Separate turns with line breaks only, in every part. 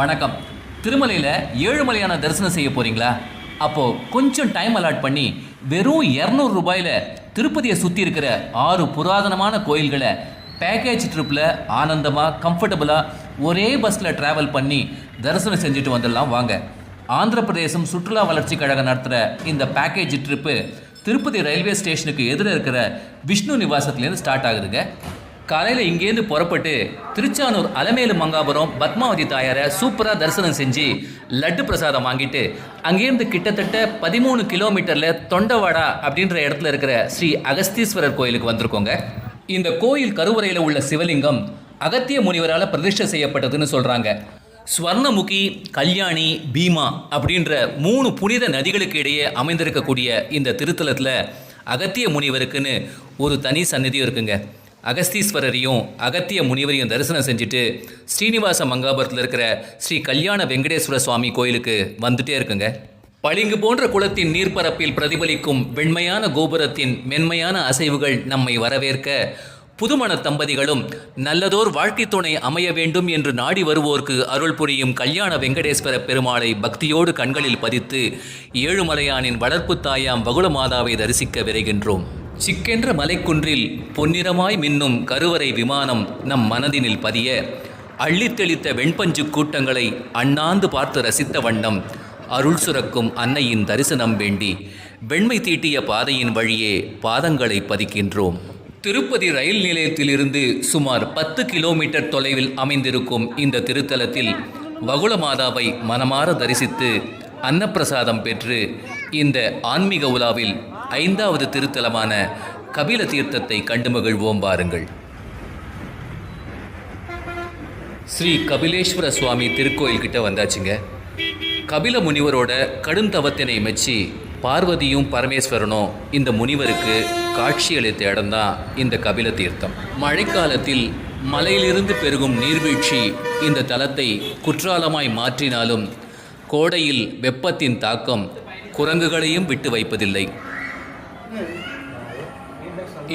வணக்கம். திருமலையில் ஏழுமலையான தரிசனம் செய்ய போகிறீங்களா அப்போது கொஞ்சம் டைம் அலாட் பண்ணி வெறும் இரநூறு ரூபாயில் திருப்பதியை சுற்றி இருக்கிற ஆறு புராதனமான கோயில்களை பேக்கேஜ் ட்ரிப்பில் ஆனந்தமாக கம்ஃபர்டபுளாக ஒரே பஸ்ஸில் ட்ராவல் பண்ணி தரிசனம் செஞ்சுட்டு வந்துடலாம். வாங்க. ஆந்திர பிரதேசம் சுற்றுலா வளர்ச்சி கழகம் நடத்துகிற இந்த பேக்கேஜ் ட்ரிப்பு திருப்பதி ரயில்வே ஸ்டேஷனுக்கு எதிர இருக்கிற விஷ்ணு நிவாசத்துலேருந்து ஸ்டார்ட் ஆகுதுங்க. காலையில் இங்கேருந்து புறப்பட்டு திருச்சானூர் அலமேலு மங்காபுரம் பத்மாவதி தாயாரை சூப்பராக தரிசனம் செஞ்சு லட்டு பிரசாதம் வாங்கிட்டு அங்கேருந்து கிட்டத்தட்ட பதிமூணு கிலோமீட்டரில் தொண்டவாடா அப்படின்ற இடத்துல இருக்கிற ஸ்ரீ அகஸ்தீஸ்வரர் கோயிலுக்கு வந்திருக்கோங்க. இந்த கோயில் கருவறையில் உள்ள சிவலிங்கம் அகத்திய முனிவரால் பிரதிஷ்டை செய்யப்பட்டதுன்னு சொல்கிறாங்க ஸ்வர்ணமுகி கல்யாணி பீமா அப்படின்ற மூணு புனித நதிகளுக்கு இடையே அமைந்திருக்கக்கூடிய இந்த திருத்தலத்தில் அகத்திய முனிவருக்குன்னு ஒரு தனி சந்நிதியும் இருக்குங்க. அகஸ்தீஸ்வரரையும் அகத்திய முனிவரையும் தரிசனம் செஞ்சுட்டு ஸ்ரீனிவாச மங்காபுரத்தில் இருக்கிற ஸ்ரீ கல்யாண வெங்கடேஸ்வர சுவாமி கோயிலுக்கு வந்துட்டே இருக்குங்க. பளிங்கு போன்ற குளத்தின் நீர்ப்பரப்பில் பிரதிபலிக்கும் வெண்மையான கோபுரத்தின் மென்மையான அசைவுகள் நம்மை வரவேற்க புதுமண தம்பதிகளும் நல்லதோர் வாழ்க்கை துணை அமைய வேண்டும் என்று நாடி வருவோர்க்கு அருள் புரியும் கல்யாண வெங்கடேஸ்வர பெருமாளை பக்தியோடு கண்களில் பதித்து ஏழுமலையானின் வளர்ப்பு தாயாம் வகுளமாதாவை தரிசிக்க விரைகின்றோம். சிக்கென்ற மலைக்குன்றில் பொன்னிறமாய் மின்னும் கருவறை விமானம் நம் மனதினில் பதிய அள்ளித்தெளித்த வெண்பஞ்சு கூட்டங்களை அண்ணாந்து பார்த்து ரசித்த வண்ணம் அருள் சுரக்கும் அன்னையின் தரிசனம் வேண்டி வெண்மை தீட்டிய பாதையின் வழியே பாதங்களை பதிக்கின்றோம். திருப்பதி ரயில் நிலையத்திலிருந்து சுமார் பத்து கிலோமீட்டர் தொலைவில் அமைந்திருக்கும் இந்த திருத்தலத்தில் வகுளமாதாவை மனமாற தரிசித்து அன்னப்பிரசாதம் பெற்று இந்த ஆன்மீக உலாவில் ஐந்தாவது திருத்தலமான கபில தீர்த்தத்தை கண்டு மகிழ்வோம் பாருங்கள். ஸ்ரீ கபிலேஸ்வர சுவாமி திருக்கோயில் கிட்ட வந்தாச்சுங்க. கபில முனிவரோட கடும் தவத்தினை மெச்சி பார்வதியும் பரமேஸ்வரனும் இந்த முனிவருக்கு காட்சியளித்த இடம்தான் இந்த கபில தீர்த்தம். மழைக்காலத்தில் மலையிலிருந்து பெருகும் நீர்வீழ்ச்சி இந்த தலத்தை குற்றாலமாய் மாற்றினாலும் கோடையில் வெப்பத்தின் தாக்கம் குரங்குகளையும் விட்டு வைப்பதில்லை.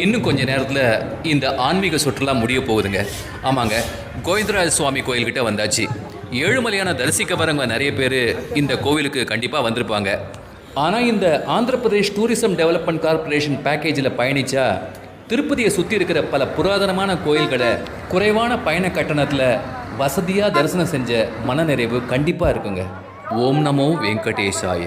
இன்னும் கொஞ்ச நேரத்தில் இந்த ஆன்மீக சுற்றுலா முடிய போகுதுங்க. ஆமாங்க கோவிந்தராஜ சுவாமி கோயில்கிட்ட வந்தாச்சு. ஏழுமலையான தரிசிக்க வரவங்க நிறைய பேர் இந்த கோவிலுக்கு கண்டிப்பாக வந்திருப்பாங்க. ஆனால் இந்த Andhra Pradesh tourism development corporation பேக்கேஜில் பயணிச்சா திருப்பதியை சுற்றி இருக்கிற பல புராதனமான கோயில்களை குறைவான பயண கட்டணத்தில் வசதியாக தரிசனம் செஞ்ச மனநிறைவு கண்டிப்பாக இருக்குங்க. ஓம் நமோ வெங்கடேஷாய.